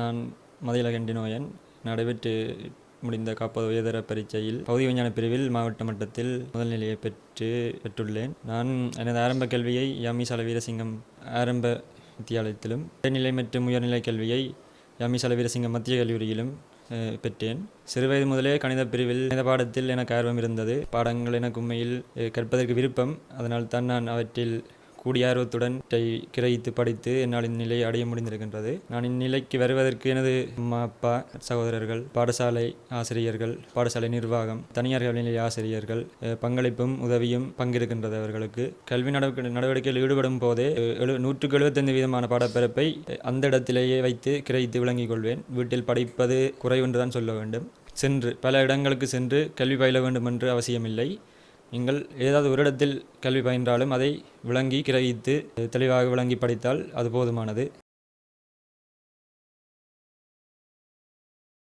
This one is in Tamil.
நான் மதியழகண்டி நோயன் நடைபெற்று முடிந்த காப்பது உயர்தர பரீட்சையில் பகுதி விஞ்ஞான பிரிவில் மாவட்ட மட்டத்தில் முதல்நிலையை பெற்று பெற்றுள்ளேன். நான் எனது ஆரம்ப கல்வியை யாமிசால வீரசிங்கம் ஆரம்ப வித்தியாலயத்திலும் இடைநிலை மற்றும் உயர்நிலை கல்வியை யாமிசால வீரசிங்கம் மத்திய கல்லூரியிலும் பெற்றேன். சிறுவயது முதலே கணித பிரிவில் கணித பாடத்தில் எனக்கு ஆர்வம் இருந்தது. பாடங்கள் எனக்கு உண்மையில் கற்பதற்கு விருப்பம். அதனால் தான் நான் அவற்றில் கூடிய ஆர்வத்துடன் கிரகித்து படித்து என்னால் இந்நிலையை அடைய முடிந்திருக்கின்றது. நான் இந்நிலைக்கு வருவதற்கு எனது அம்மா அப்பா சகோதரர்கள் பாடசாலை ஆசிரியர்கள் பாடசாலை நிர்வாகம் தனியார் கல்விநிலைய ஆசிரியர்கள் பங்களிப்பும் உதவியும் பங்கிருக்கின்றது அவர்களுக்கு. கல்வி நடவடிக்கை நடவடிக்கையில் ஈடுபடும் போதே எழு நூற்றுக்கு எழுபத்தைந்து வீதமான பாடப்பிறப்பை அந்த இடத்திலேயே வைத்து கிரகித்து விளங்கிக் கொள்வேன். வீட்டில் படிப்பது குறைவென்று தான் சொல்ல வேண்டும். சென்று பல இடங்களுக்கு சென்று கல்வி பயில வேண்டும் என்று அவசியமில்லை. நீங்கள் ஏதாவது ஒரு இடத்தில் கல்வி பயின்றாலும் அதை விளங்கி கிரகித்து தெளிவாக விளங்கி படித்தால் அது போதுமானது.